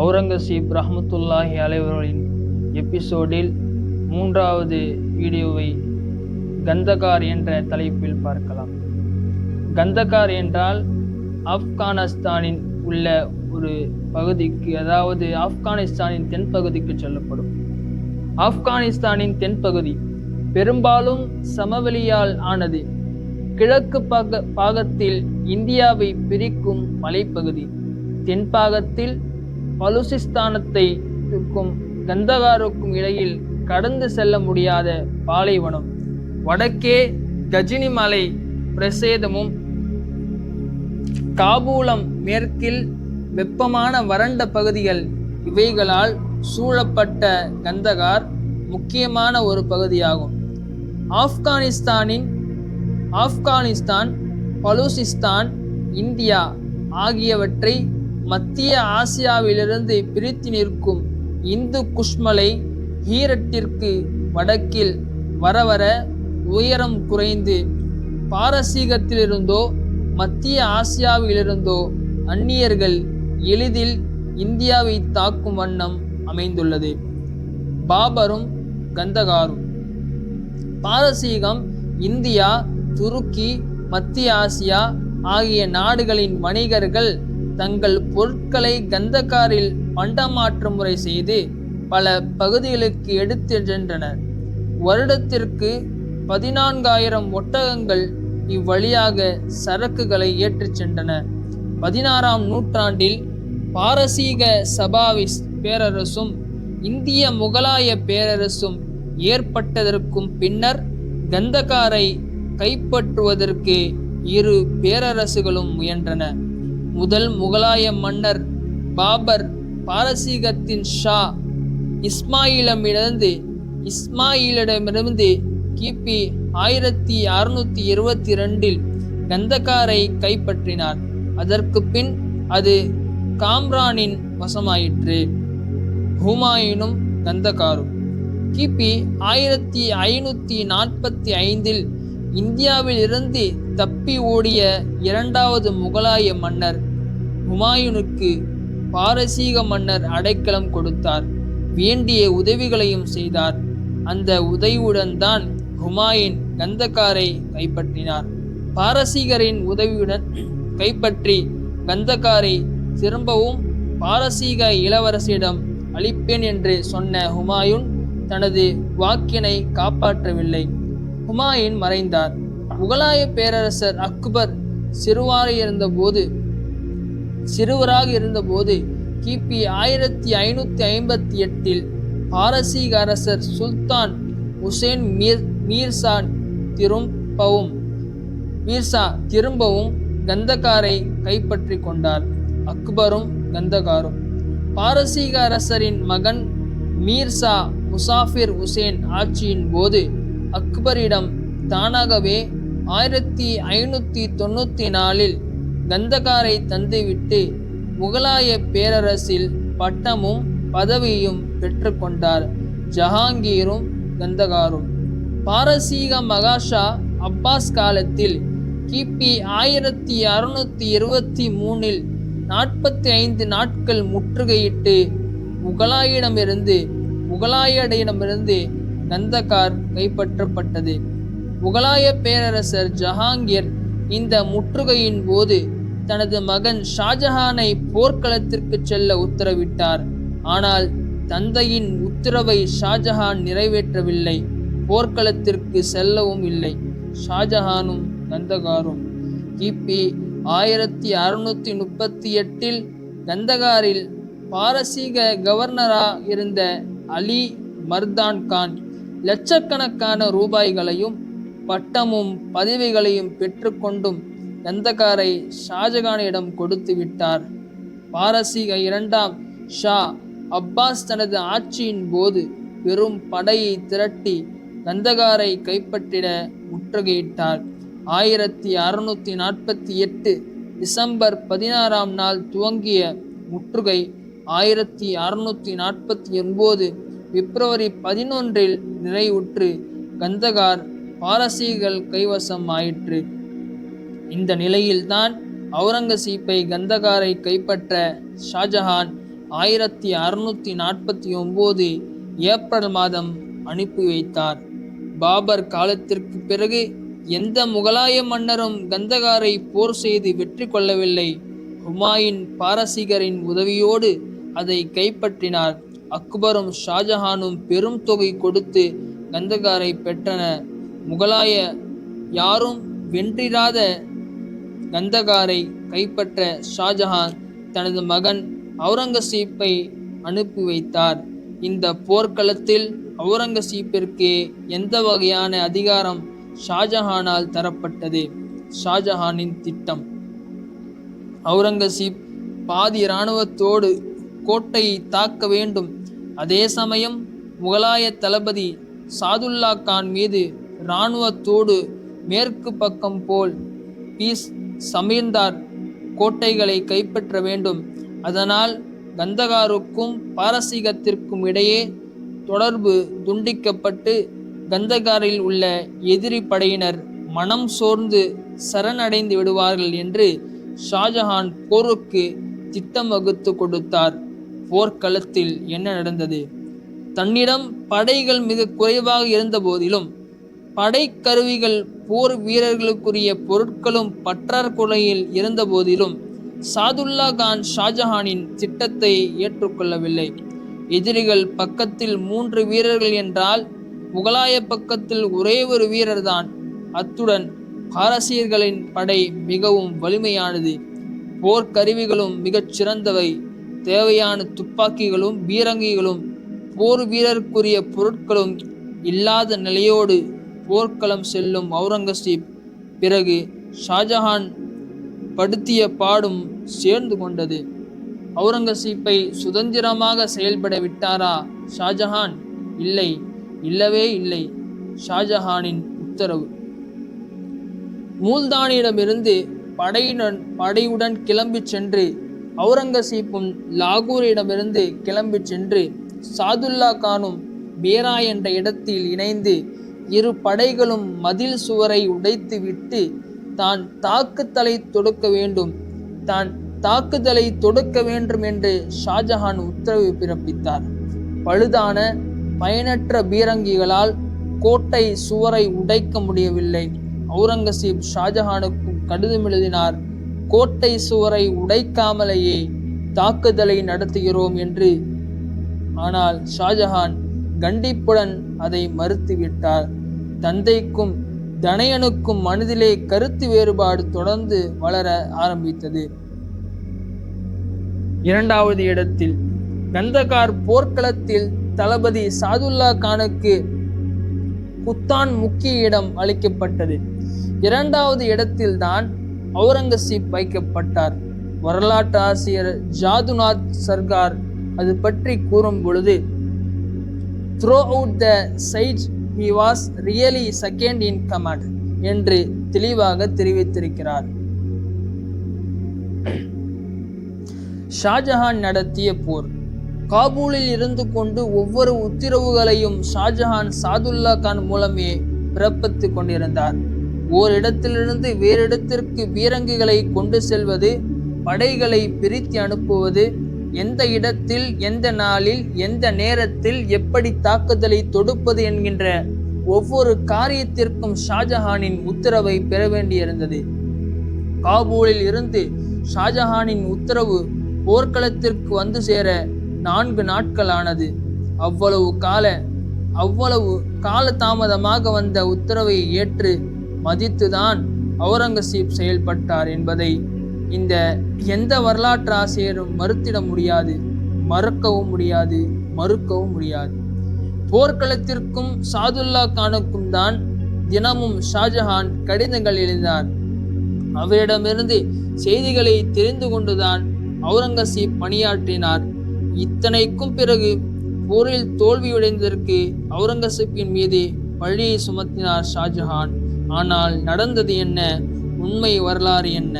அவுரங்கசீப் ரஹமத்துல்லாஹி அலைவர்களின் எபிசோடில் மூன்றாவது வீடியோவை கந்தகார் என்ற தலைப்பில் பார்க்கலாம். கந்தகார் என்றால் ஆப்கானிஸ்தானின் உள்ள ஒரு பகுதிக்கு அதாவது ஆப்கானிஸ்தானின் தென்பகுதிக்கு சொல்லப்படும். ஆப்கானிஸ்தானின் தென்பகுதி பெரும்பாலும் சமவெளியால் ஆனது கிழக்கு பாக பாகத்தில் இந்தியாவை பிரிக்கும் மலைப்பகுதி தென்பாகத்தில் பலுசிஸ்தானத்தைக்கும் கந்தகாருக்கும் இடையில் கடந்து செல்ல முடியாத பாலைவனம். வடக்கே கஜினி மலை பிரசேதமும் காபூலம் மேற்கில் வெப்பமான வறண்ட பகுதிகள் இவைகளால் சூழப்பட்ட கந்தகார் முக்கியமான ஒரு பகுதியாகும். ஆப்கானிஸ்தானின் ஆப்கானிஸ்தான் பலூசிஸ்தான் இந்தியா ஆகியவற்றை மத்திய ஆசியாவிலிருந்து பிரித்து நிற்கும் இந்து குஷ்மலை ஈரட்டிற்கு வடக்கில் வர வர உயரம் குறைந்து பாரசீகத்திலிருந்தோ மத்திய ஆசியாவிலிருந்தோ அந்நியர்கள் எளிதில் இந்தியாவை தாக்கும் வண்ணம் அமைந்துள்ளது. பாபரும் கந்தகாரும். பாரசீகம் இந்தியா துருக்கி மத்திய ஆசியா ஆகிய நாடுகளின் வணிகர்கள் தங்கள் பொருட்களை கந்தக்காரில் பண்டமாற்று முறை செய்து பல பகுதிகளுக்கு எடுத்து சென்றனர். வருடத்திற்கு பதினான்காயிரம் ஒட்டகங்கள் இவ்வழியாக சரக்குகளை ஏற்றிச் சென்றன. பதினாறாம் நூற்றாண்டில் பாரசீக சபாவிஸ் பேரரசும் இந்திய முகலாய பேரரசும் ஏற்பட்டதற்கும் பின்னர் கந்தகாரை கைப்பற்றுவதற்கு இரு பேரரசுகளும் முயன்றன. முதல் முகலாய மன்னர் பாபர் பாரசீகத்தின் ஷா இஸ்மாயிலமிருந்து இஸ்மாயிலிடமிருந்து கிபி ஆயிரத்தி அறுநூத்தி இருபத்தி ரெண்டில் கந்தகாரை கைப்பற்றினார். அதற்கு பின் அது காம்ரானின் வசமாயிற்று. ஹுமாயூனும் கந்தகாரும் கிபி ஆயிரத்தி ஐநூத்தி நாற்பத்தி ஐந்தில் இந்தியாவில் இருந்து தப்பி ஓடிய இரண்டாவது முகலாய மன்னர் ஹுமாயூனுக்கு பாரசீக மன்னர் அடைக்கலம் கொடுத்தார். வேண்டிய உதவிகளையும் செய்தார். அந்த உதவியுடன் தான் ஹுமாயூன் கந்தகாரை கைப்பற்றினார். பாரசீகரின் உதவியுடன் கைப்பற்றி கந்தகாரை திரும்பவும் பாரசீக இளவரசியிடம் அளிப்பேன் என்று சொன்ன ஹுமாயூன் தனது வாக்கினை காப்பாற்றவில்லை. ஹுமாயூன் மறைந்தார். முகலாய பேரரசர் அக்பர் சிறுவாக இருந்தபோது சிறுவராக இருந்தபோது கிபி ஆயிரத்தி ஐநூத்தி ஐம்பத்தி எட்டில் பாரசீக அரசர் சுல்தான் உசேன் மீர் மீர்சா திரும்பவும் மீர்சா திரும்பவும் கந்தகாரை கைப்பற்றி கொண்டார். அக்பரும் கந்தகாரும். பாரசீக அரசரின் மகன் மீர்சா முசாஃபிர் உசேன் ஆட்சியின் போது அக்பரிடம் தானாகவே ஆயிரத்தி ஐநூற்றி தொண்ணூற்றி நாலில் கந்தகாரை தந்துவிட்டு முகலாய பேரரசில் பட்டமும் பதவியும் பெற்றுக்கொண்டார் ஜஹாங்கீரும் கந்தகாரும். பாரசீக மகாஷா அப்பாஸ் காலத்தில் கிபி ஆயிரத்தி அறுநூத்தி இருபத்தி மூணில் நாற்பத்தி ஐந்து நாட்கள் முற்றுகையிட்டு முகலாயிடமிருந்து முகலாயடையிடமிருந்து கந்தகார் கைப்பற்றப்பட்டது. முகலாய பேரரசர் ஜஹாங்கீர் இந்த முற்றுகையின் போது தனது மகன் ஷாஜஹானை போர்க்களத்திற்கு செல்ல உத்தரவிட்டார். ஆனால் தந்தையின் உத்தரவை ஷாஜஹான் நிறைவேற்றவில்லை. போர்க்களத்திற்கு செல்லவும் இல்லை. ஷாஜஹானும் கந்தகாரும் கிபி ஆயிரத்தி அறுநூத்தி முப்பத்தி எட்டில் கந்தகாரில் பாரசீக கவர்னரா இருந்த அலி மர்தான் கான் லட்சக்கணக்கான ரூபாய்களையும் பட்டமும் பதவிகளையும் பெற்றுக்கொண்டும் நந்தகாரை ஷாஜகானிடம் கொடுத்து விட்டார். பாரசீக இரண்டாம் ஷா அப்பாஸ் தனது ஆட்சியின் போது பெரும் படையை திரட்டி கந்தகாரை கைப்பற்றிட முற்றுகையிட்டார். ஆயிரத்தி அறுநூத்தி நாற்பத்தி எட்டு டிசம்பர் பதினாறாம் நாள் துவங்கிய முற்றுகை ஆயிரத்தி அறுநூத்தி நாற்பத்தி ஒன்பது பிப்ரவரி பதினொன்றில் நிறைவுற்று கந்தகார் பாரசீகர்கள் கைவசம் ஆயிற்று. இந்த நிலையில்தான் அவுரங்கசீப்பை கந்தகாரை கைப்பற்ற ஷாஜஹான் ஆயிரத்தி அறுநூத்தி நாற்பத்தி ஒம்போது ஏப்ரல் மாதம் அனுப்பி வைத்தார். பாபர் காலத்திற்கு பிறகு எந்த முகலாய மன்னரும் கந்தகாரை போர் செய்து வெற்றி கொள்ளவில்லை. ஹுமாயின் பாரசீகரின் உதவியோடு அதை கைப்பற்றினார். அக்பரும் ஷாஜஹானும் பெரும் தொகை கொடுத்து கந்தகாரை பெற்றன. முகலாய யாரும் வென்றிராத கந்தகாரை கைப்பற்ற ஷாஜஹான் தனது மகன் அவுரங்கசீப்பை அனுப்பி வைத்தார். இந்த போர்க்களத்தில் அவுரங்கசீப்பிற்கு எந்த வகையான அதிகாரம் ஷாஜஹானால் தரப்பட்டது? ஷாஜஹானின் திட்டம். அவுரங்கசீப் பாதி இராணுவத்தோடு கோட்டையை தாக்க வேண்டும். அதே சமயம் முகலாய தளபதி சாதுல்லா கான் மீது இராணுவத்தோடு மேற்கு பக்கம் போல் பீஸ் சமீர்ந்தார் கோட்டைகளை கைப்பற்ற வேண்டும். அதனால் கந்தகாருக்கும் பாரசீகத்திற்கும் இடையே தொடர்பு துண்டிக்கப்பட்டு கந்தகாரில் உள்ள எதிரி படையினர் மனம் சோர்ந்து சரணடைந்து விடுவார்கள் என்று ஷாஜஹான் போருக்கு திட்டம் வகுத்து கொடுத்தார். போர்க்களத்தில் என்ன நடந்தது? தன்னிடம் படைகள் மிக குறைவாக இருந்த போதிலும் படைக்கருவிகள் போர் வீரர்களுக்குரிய பொருட்களும் பற்றாக்குறையில் இருந்த போதிலும் சாதுல்லா கான் ஷாஜஹானின் திட்டத்தை ஏற்றுக்கொள்ளவில்லை. எதிரிகள் பக்கத்தில் மூன்று வீரர்கள் என்றால் முகலாய பக்கத்தில் ஒரே ஒரு வீரர்தான். அத்துடன் பாரசீகர்களின் படை மிகவும் வலிமையானது. போர்க்கருவிகளும் மிகச் சிறந்தவை. தேவையான துப்பாக்கிகளும் பீரங்கிகளும் போர் வீரருக்குரிய பொருட்களும் இல்லாத நிலையோடு போர்க்களம் செல்லும் அவுரங்கசீப் பிறகு ஷாஜஹான் படுத்திய பாடும் சேர்ந்து கொண்டது. அவுரங்கசீப்பை சுதந்திரமாக செயல்பட விட்டாரா ஷாஜஹான்? இல்லை இல்லவே இல்லை ஷாஜஹானின் உத்தரவு. மூல்தானிடமிருந்து படையுடன் படையுடன் கிளம்பி சென்று அவுரங்கசீப்பும் லாகூரிடமிருந்து கிளம்பி சென்று சாதுல்லா கானும் பேரா என்ற இடத்தில் இணைந்து இரு படைகளும் மதில் சுவரை உடைத்துவிட்டு தான் தாக்குதலை தொடுக்க வேண்டும். தான் தாக்குதலை தொடுக்க வேண்டும் என்று ஷாஜஹான் உத்தரவு பிறப்பித்தார். பழுதான பயனற்ற பீரங்கிகளால் கோட்டை சுவரை உடைக்க முடியவில்லை. அவுரங்கசீப் ஷாஜஹானுக்கும் கடிதம் எழுதினார் கோட்டை சுவரை உடைக்காமலேயே தாக்குதலை நடத்துகிறோம் என்று. ஆனால் ஷாஜஹான் கண்டிப்புடன் அதை மறுத்துவிட்டார். தந்தைக்கும் தனையனுக்கும் மனதிலே கருத்து வேறுபாடு தொடர்ந்து வளர ஆரம்பித்தது. இரண்டாவது இடத்தில் கந்தகார் போர்க்களத்தில் தளபதி சாதுல்லா கானுக்கு குத்தான் முக்கிய இடம் அளிக்கப்பட்டது. இரண்டாவது இடத்தில்தான் அவுரங்கசீப் வைக்கப்பட்டார். வரலாற்று ஆசிரியர் ஜாதுநாத் சர்கார் அது பற்றி கூறும் பொழுது throughout the side he was really second in command என்று தெளிவாக தெரிவித்திருக்கிறார். ஷாஜஹான் நடத்திய போர் காபூலில் இருந்து கொண்டு ஒவ்வொரு உத்தரவுகளையும் ஷாஜஹான் சாதுல்லா கான் மூலமே பிறப்பித்து கொண்டிருந்தார். ஓரிடத்திலிருந்து வேறிடத்திற்கு பீரங்கிகளை கொண்டு செல்வது படைகளை பிரித்து அனுப்புவது எந்த இடத்தில் எந்த நாளில் எந்த நேரத்தில் எப்படி தாக்குதலை தொடுப்பது என்கின்ற ஒவ்வொரு காரியத்திற்கும் ஷாஜஹானின் உத்தரவை பெற வேண்டியிருந்தது. காபூலில் இருந்து ஷாஜஹானின் உத்தரவு போர்க்களத்திற்கு வந்து சேர நான்கு நாட்கள் ஆனது அவ்வளவு கால அவ்வளவு கால தாமதமாக வந்த உத்தரவை ஏற்று மதித்துதான் அவுரங்கசீப் செயல்பட்டார் என்பதை இந்த எந்த வரலாற்று ஆசிரியரும் மறுத்திட முடியாது மறுக்கவும் முடியாது மறுக்கவும் முடியாது. போர்க்களத்திற்கும் சாதுல்லா கானுக்கும் தான் தினமும் ஷாஜஹான் கடிதங்கள் எழுந்தார் அவரிடமிருந்து செய்திகளை தெரிந்து கொண்டுதான் அவுரங்கசீப் பணியாற்றினார். இத்தனைக்கும் பிறகு போரில் தோல்வியுடைந்ததற்கு அவுரங்கசீப்பின் மீது பழியை சுமத்தினார் ஷாஜஹான். ஆனால் நடந்தது என்ன? உண்மை வரலாறு என்ன?